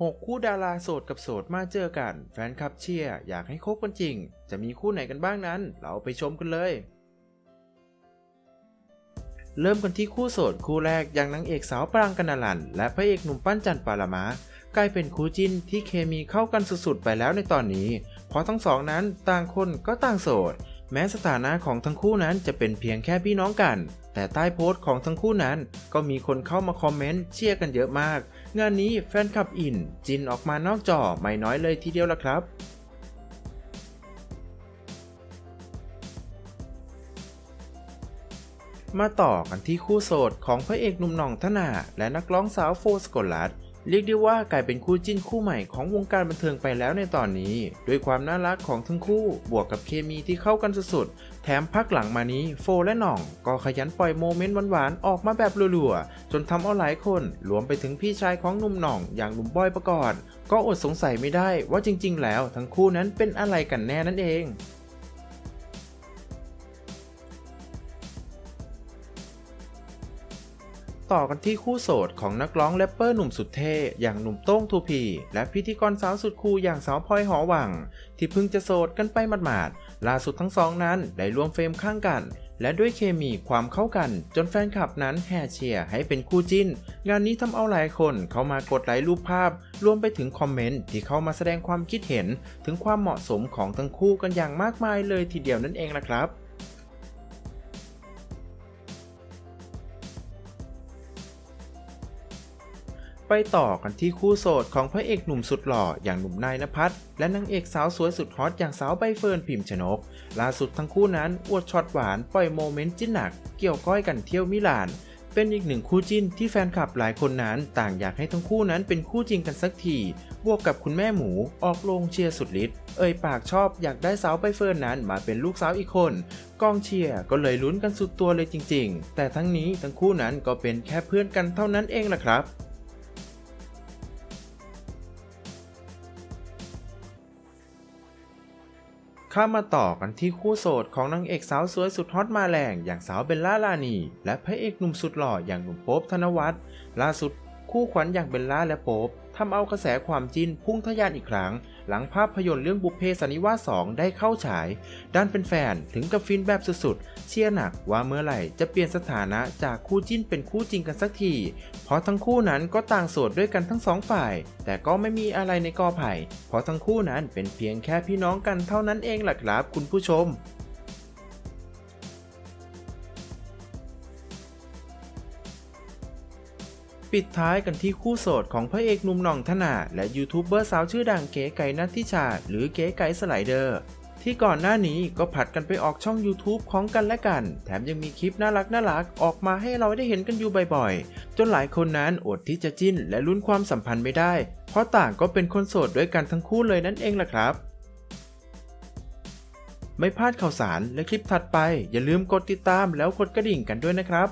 6 คู่ดาราโสดกับโสดมาเจอกัน แฟนคลับเชียร์อยากให้คบกันจริง จะมีคู่ไหนกันบ้างนั้น เราไปชมกันเลย เริ่มกันที่คู่โสดคู่แรกอย่างนางเอกสาวปรางกนลัน และพระเอกหนุ่มปั้นจันปารามากลายเป็นคู่จิ้นที่เคมีเข้ากันสุดๆไปแล้วในตอนนี้ เพราะทั้งสองนั้นต่างคนก็ต่างโสด แม้สถานะของทั้งคู่นั้นจะเป็นเพียงแค่พี่น้องกัน แต่ใต้โพสต์ของทั้งคู่นั้น ก็มีคนเข้ามาคอมเมนต์เชียร์กันเยอะมาก งานนี้แฟนคลับอิน จินออกมานอกจอไม่น้อยเลยทีเดียวละครับมาต่อกันที่คู่โสดของพระเอกหนุ่มหน่องธนา และนักร้องสาวโฟสกลลัด เรียกได้ว่ากลายเป็นคู่จิ้นคู่ใหม่ของวงการบันเทิงไปแล้วในตอนนี้ ด้วยความน่ารักของทั้งคู่บวกกับเคมีที่เข้ากันสุดๆ แถมพักหลังมานี้โฟและหน่อง ก็ขยันปล่อยโมเมนต์หวานๆ ออกมาแบบรัวๆ จนทำเอาหลายคนรวมไปถึงพี่ชายของหนุ่มหน่องอย่างหนุ่มบอยประกอบก็อดสงสัยไม่ได้ว่าจริงๆ แล้วทั้งคู่นั้นเป็นอะไรกันแน่นั่นเอง ต่อกันที่คู่โสดของนักร้องแรปเปอร์หนุ่มสุดเท่ อย่างหนุ่มโต้งทูพี และพิธีกรสาวสุดคูลอย่างสาวพลอยหอวัง ที่เพิ่งจะโสดกันไปหมาดๆล่าสุดทั้งสองนั้นได้ร่วมเฟรมข้างกัน และด้วยเคมีความเข้ากัน จนแฟนคลับนั้นแห่เชียร์ให้เป็นคู่จิ้น งานนี้ทำเอาหลายคนเข้ามากดไลค์รูปภาพ รวมไปถึงคอมเมนต์ที่เข้ามาแสดงความคิดเห็น ถึงความเหมาะสมของทั้งคู่กันอย่างมากมายเลยทีเดียวนั่นเองล่ะครับ ไปต่อกันที่คู่โสดของพระเอกหนุ่มสุดหล่ออย่างหนุ่มนายนภัสและนางเอกสาวสวยสุดฮอตอย่างสาวใบเฟิร์นพิมพ์ชนก ล่าสุดทั้งคู่นั้นอวดช็อตหวานปล่อยโมเมนต์จิ้นหนัก เกี่ยวก้อยกันเที่ยวมิลาน เป็นอีกหนึ่งคู่จิ้นที่แฟนคลับหลายคนนั้น ต่างอยากให้ทั้งคู่นั้นเป็นคู่จริงกันสักทีบวกกับคุณแม่หมูออกโรงเชียร์สุดฤทธิ์เอ่ยปากชอบอยากได้สาวใบเฟิร์นนั้นมาเป็นลูกสาวอีกคนกองเชียร์ก็เลยลุ้นกันสุดตัวเลยจริง ๆ แต่ทั้งนี้ทั้งคู่นั้นก็เป็นแค่เพื่อนกันเท่านั้นเองล่ะครับ ข้ามาต่อกันที่คู่โสดของนางเอกสาวสวยสุดฮอตมาแรงอย่างสาวเบลล่าลานี และพระเอกหนุ่มสุดหล่ออย่างหนุ่มโป๊บธนวัฒน์ล่าสุดคู่ขวัญอย่างเบลล่าและโป๊บทำเอากระแสความจิ้นพุ่งทะยานอีกครั้ง หลังภาพยนตร์เรื่องบุพเพสันนิวาส 2 ได้เข้าฉาย ด้านเป็นแฟนๆถึงกับฟินแบบสุดๆ เชียร์หนักว่าเมื่อไหร่จะเปลี่ยนสถานะจากคู่จิ้นเป็นคู่จริงกันสักที เพราะทั้งคู่นั้นก็ต่างโสดด้วยกันทั้งสองฝ่าย แต่ก็ไม่มีอะไรในกอไผ่ เพราะทั้งคู่นั้นเป็นเพียงแค่พี่น้องกันเท่านั้นเองแหละครับคุณผู้ชม ปิดท้ายกันที่คู่โสดของพระเอกหนุ่มหน่องธนาและยูทูบเบอร์สาวชื่อดังเก๋ไก่นัททิชา หรือเก๋ไก่สไลเดอร์ ที่ก่อนหน้านี้ก็ผัดกันไปออกช่อง YouTube ของกันและกัน แถมยังมีคลิปน่ารักน่ารักออกมาให้เราได้เห็นกันอยู่บ่อยๆ จนหลายคนนั้นอดที่จะจิ้นและลุ้นความสัมพันธ์ไม่ได้ เพราะต่างก็เป็นคนโสดด้วยกันทั้งคู่เลยนั่นเองล่ะครับไม่พลาดข่าวสารและคลิปถัดไป อย่าลืมกดติดตามแล้วกดกระดิ่งกันด้วยนะครับ